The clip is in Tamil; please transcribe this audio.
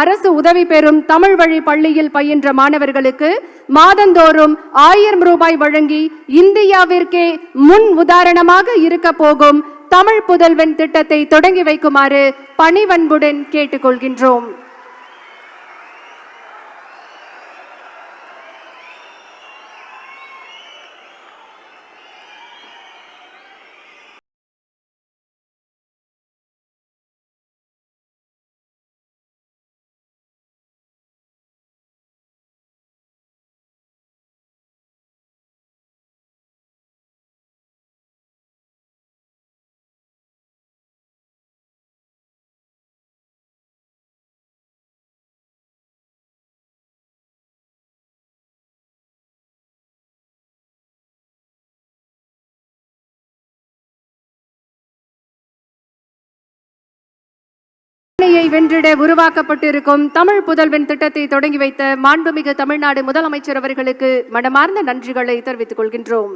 அரசு உதவி பெறும் தமிழ் வழி பள்ளியில் பயின்ற மாணவர்களுக்கு மாதந்தோறும் ஆயிரம் ரூபாய் வழங்கி இந்தியாவிற்கே முன் உதாரணமாக இருக்க போகும் தமிழ் புதல்வன் திட்டத்தை தொடங்கி வைக்குமாறு பணிவன்புடன் கேட்டுக்கொள்கின்றோம். வென்றிட உருவாக்கப்பட்டிருக்கும் தமிழ் புதல்வன் திட்டத்தை தொடங்கி வைத்த மாண்புமிகு தமிழ்நாடு முதலமைச்சர் அவர்களுக்கு மனமார்ந்த நன்றிகளை தெரிவித்துக் கொள்கின்றோம்.